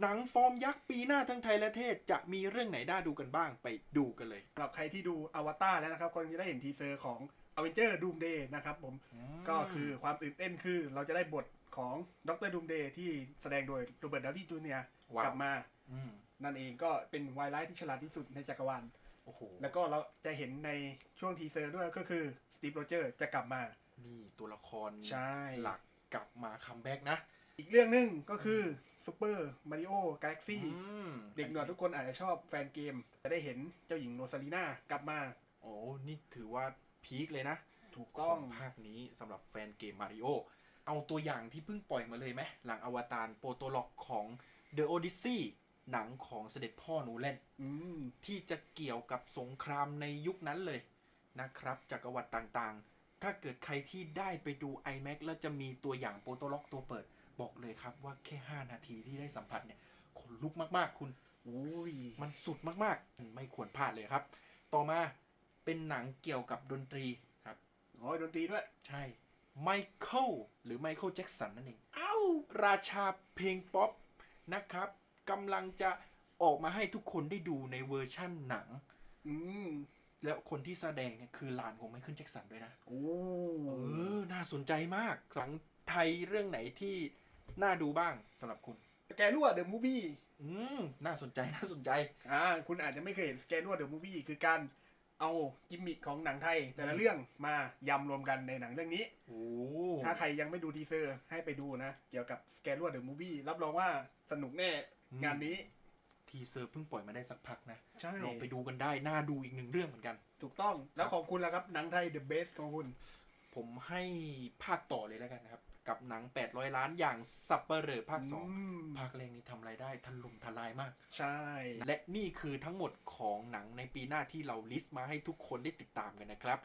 หนังฟอร์มยักษ์ปีหน้าทั้งไทยและเทศจะมีเรื่องไหนน่าดูกันบ้างไปดูกันเลยสำหรับใครที่ดูอวตารแล้วนะครับก็จะได้เห็นทีเซอร์ของ a v e n g e r Doomsday นะครับผมก็คือความตื่นเต้นคือเราจะได้บทของดร Doomsday ที่แสดงโดยโรเบิร์ตดาวนี่จูเนียว้าวกลับมาอืมนั่นเองก็เป็นวายไลท์ที่ฉลาดที่สุดในจักรวาลโอ้โหแล้วก็เราจะเห็นในช่วงทีเซอร์ด้วยก็คือสตีฟโรเจอร์จะกลับมานี่ตัวละครใช่หลักกลับมาคัมแบ็กนะ อีกเรื่องหนึ่งก็คือ ซูเปอร์มาริโอกาแล็กซี่อืมเด็กหน่อยทุกคนอาจจะชอบแฟนเกม จะได้เห็นเจ้าหญิงโรซาลีนากลับมา โอ้นี่ถือว่าพีคเลยนะ ถูกขต้อองงภาคนี้สำหรับแฟนเกมมาริโอเอาตัวอย่างที่เพิ่งปล่อยมาเลยไหมหลังอวตารโปรโตล็อกของ The Odyssey หนังของเสด็จพ่อโนูแลนอืมที่จะเกี่ยวกับสงครามในยุคนั้นเลยนะครับจักรวรรดิต่างๆ ถ้าเกิดใครที่ได้ไปดู iMac แล้วจะมีตัวอย่างโปรโตล็อกตัวเปิด บอกเลยครับว่าแค่ 5 นาทีที่ได้สัมผัสเนี่ยขนลุกมากๆ คุณอุ้ยมันสุดมากๆ ไม่ควรพลาดเลยครับ ต่อมาเป็นหนังเกี่ยวกับดนตรีครับโอ้ยดนตรีด้วย ใช่ไมเคิลหรือไมเคิลแจ็กสันนั่นเอง เอ้า ราชาเพลงป๊อปนะครับกำลังจะออกมาให้ทุกคนได้ดูในเวอร์ชั่นหนัง อืม แล้วคนที่แสดงเนี่ยคือหลานของไมเคิลแจ็กสันด้วยนะโอ้เออ น่าสนใจมากหนังไทยเรื่องไหนที่น่าดูบ้างสำหรับคุณสแกรั่วเดอะมูฟวี่อืมน่าสนใจน่าสนใจอ่าคุณอาจจะไม่เคยเห็นสแกรั่วเดอะมูฟวี่คือการเอากิมมิคของหนังไทย แต่ละเรื่องมายำรวมกันในหนังเรื่องนี้โอ้ถ้าใครยังไม่ดูทีเซอร์ให้ไปดูนะ เกี่ยวกับสแกรั่วเดอะมูฟวี่รับรองว่าสนุกแน่งานนี้ ทีเซอร์เพิ่งปล่อยมาได้สักพักนะใช่ลองไปดูกันได้น่าดูอีกหนึ่งเรื่องเหมือนกัน ถูกต้องแล้วของคุณล่ะครับหนังไทย The Best ของคุณ ผมให้ภาคต่อเลยแล้วกันนะครับ กับหนัง 800 ล้านอย่างสับเปเหร่อภาค2มภาคแรกนี้ทำรายได้ทันลุมทลายมาก ใช่ และนี่คือทั้งหมดของหนังในปีหน้าที่เราลิสต์มาให้ทุกคนได้ติดตามกันนะครับ